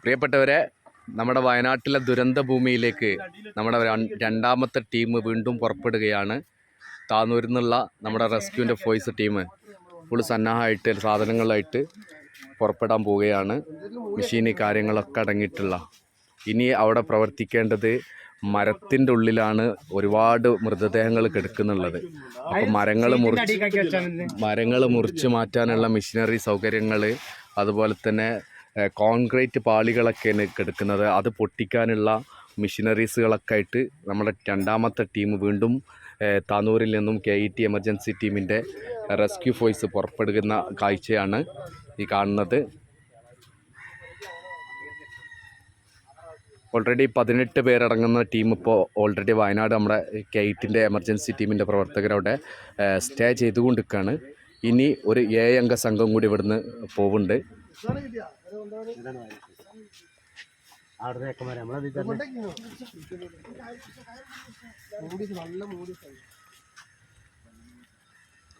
പ്രിയപ്പെട്ടവരെ നമ്മുടെ വയനാട്ടിലെ ദുരന്ത ഭൂമിയിലേക്ക് നമ്മുടെ രണ്ടാമത്തെ ടീം വീണ്ടും പുറപ്പെടുകയാണ്. താന്നൂരിൽ നിന്നുള്ള നമ്മുടെ റെസ്ക്യൂവിന്റെ ഫോയ്സ് ടീം ഫുൾ സന്നാഹമായിട്ട് സാധനങ്ങളായിട്ട് പുറപ്പെടാൻ പോവുകയാണ്. മെഷീന് കാര്യങ്ങളൊക്കെ അടങ്ങിയിട്ടുള്ള. ഇനി അവിടെ പ്രവർത്തിക്കേണ്ടത് മരത്തിന്റെ ഉള്ളിലാണ് ഒരുപാട് മൃതദേഹങ്ങൾ കിടക്കുന്നുള്ളത്. അപ്പോൾ മരങ്ങൾ മുറിച്ച് മരങ്ങൾ മുറിച്ച് മാറ്റാനുള്ള മെഷീനറി സൗകര്യങ്ങൾ അതുപോലെ തന്നെ കോൺക്രീറ്റ് പാളികളൊക്കെയാണ് കിടക്കുന്നത്. അത് പൊട്ടിക്കാനുള്ള മെഷീനറീസുകളൊക്കെ ആയിട്ട് നമ്മുടെ രണ്ടാമത്തെ ടീം വീണ്ടും താനൂരിൽ നിന്നും കെ ഇ ടി എമർജൻസി ടീമിന്റെ റെസ്ക്യൂ ഫോഴ്സ് പുറപ്പെടുന്ന കാഴ്ചയാണ് ഈ കാണുന്നത്. ഓൾറെഡി പതിനെട്ട് പേരടങ്ങുന്ന ടീം ഇപ്പോൾ ഓൾറെഡി വയനാട് നമ്മുടെ കെയ്റ്റിന്റെ എമർജൻസി ടീമിന്റെ പ്രവർത്തകരവിടെ സ്റ്റേ ചെയ്തുകൊണ്ടിരിക്കുകയാണ്. ഇനി ഒരു ഏഴ് അംഗ സംഘം കൂടി ഇവിടുന്ന് പോകുന്നുണ്ട് അവിടെ നമ്മളെ നല്ല മൂടി